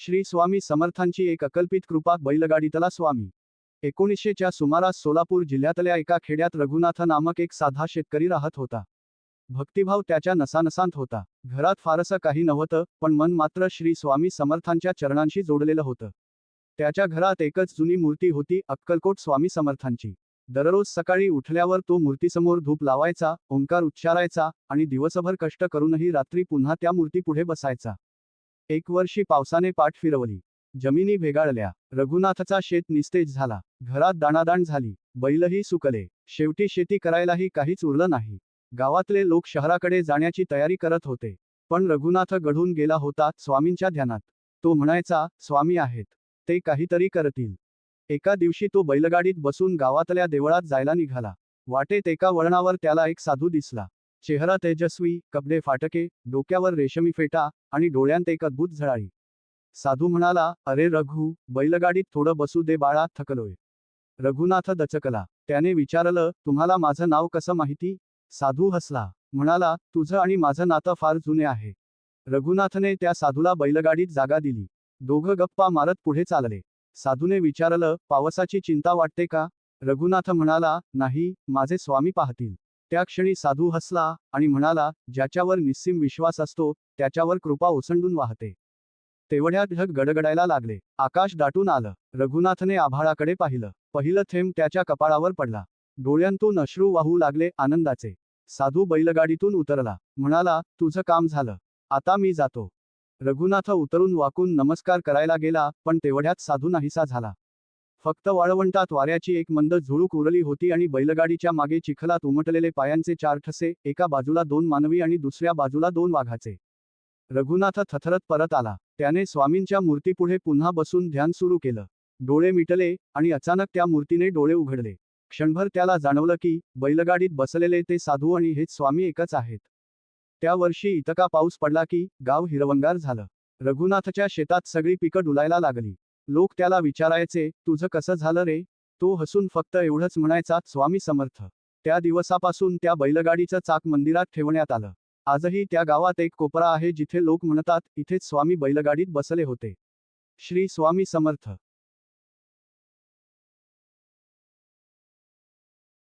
श्री स्वामी समर्थांची एक अकल्पित कृपा बैलगाडीतला स्वामी. एकोणीसशेच्या सुमारास सोलापूर जिल्ह्यातल्या एका खेड्यात रघुनाथ नामक एक साधा शेतकरी राहत होता. भक्तिभाव त्याच्या नसानसांत होता. घरात फारसं काही नव्हतं पण मन मात्र श्री स्वामी समर्थांच्या चरणांशी जोडलेलं होतं. त्याच्या घरात एकच जुनी मूर्ती होती अक्कलकोट स्वामी समर्थांची. दररोज सकाळी उठल्यावर तो मूर्तीसमोर धूप लावायचा ओंकार उच्चारायचा आणि दिवसभर कष्ट करूनही रात्री पुन्हा त्या मूर्तीपुढे बसायचा. एक वर्षी पावसाने पाठ फिरवली. जमिनी भेगाळल्या. रघुनाथचा शेत निस्तेज झाला. घरात दाणादाण झाली. बैलही सुकले. शेवटी शेती करायलाही काहीच उरलं नाही. गावातले लोक शहराकडे जाण्याची तयारी करत होते. पण रघुनाथ घडून गेला होता स्वामींच्या ध्यानात. तो म्हणायचा स्वामी आहेत. ते काहीतरी करतील. एका दिवशी तो बैलगाडीत बसून गावातल्या देवळात जायला निघाला. वाटेत एका वळणावर त्याला एक साधू दिसला. चेहरा तेजस्वी कपडे फाटके डोक्यावर रेशमी फेटा आणि डोळ्यांत एक अद्भुत झळाळी. साधू म्हणाला अरे रघु बैलगाडीत थोडं बसू दे बाळा थकलोय. रघुनाथ दचकला. त्याने विचारलं तुम्हाला माझं नाव कसं माहिती? साधू हसला. म्हणाला तुझं आणि माझं नातं फार जुने आहे. रघुनाथने त्या साधूला बैलगाडीत जागा दिली. दोघं गप्पा मारत पुढे चालले. साधूने विचारलं पावसाची चिंता वाटते का? रघुनाथ म्हणाला नाही माझे स्वामी पाहतील. त्या क्षणी साधू हसला आणि म्हणाला ज्याच्यावर निस्सीम विश्वास असतो त्याच्यावर कृपा ओसंडून वाहते. तेवढ्यात ढग गडगडायला लागले. आकाश दाटून आलं. रघुनाथने आभाळाकडे पाहिलं. पहिलं थेंब त्याच्या कपाळावर पडला. डोळ्यांतून अश्रू वाहू लागले आनंदाचे. साधू बैलगाडीतून उतरला. म्हणाला तुझं काम झालं. आता मी जातो. रघुनाथ उतरून वाकून नमस्कार करायला गेला पण तेवढ्यात साधू नाहीसा झाला. फक्त वाळवंटात वाऱ्याची एक मंद झुळूक उरली होती आणि बैलगाडीच्या मागे चिखलात उमटलेले पायांचे चार ठसे एका बाजूला दोन मानवी आणि दुसऱ्या बाजूला दोन वाघाचे. रघुनाथ थथरत परत आला. त्याने स्वामींच्या मूर्तीपुढे पुन्हा बसून ध्यान सुरू केलं. डोळे मिटले आणि अचानक त्या मूर्तीने डोळे उघडले. क्षणभर त्याला जाणवलं की बैलगाडीत बसलेले ते साधू आणि हेच स्वामी एकच आहेत. त्या वर्षी इतका पाऊस पडला की गाव हिरवंगार झालं. रघुनाथच्या शेतात सगळी पिकं डुलायला लागली. लोक त्याला विचारायचे तुझं कसं झालं रे? तो हसून फक्त एवढंच म्हणायचा स्वामी समर्थ. त्या दिवसापासून त्या बैलगाडीचं चाक मंदिरात ठेवण्यात आलं. आजही त्या गावात एक कोपरा आहे जिथे लोक म्हणतात इथेच स्वामी बैलगाडीत बसले होते. श्री स्वामी समर्थ.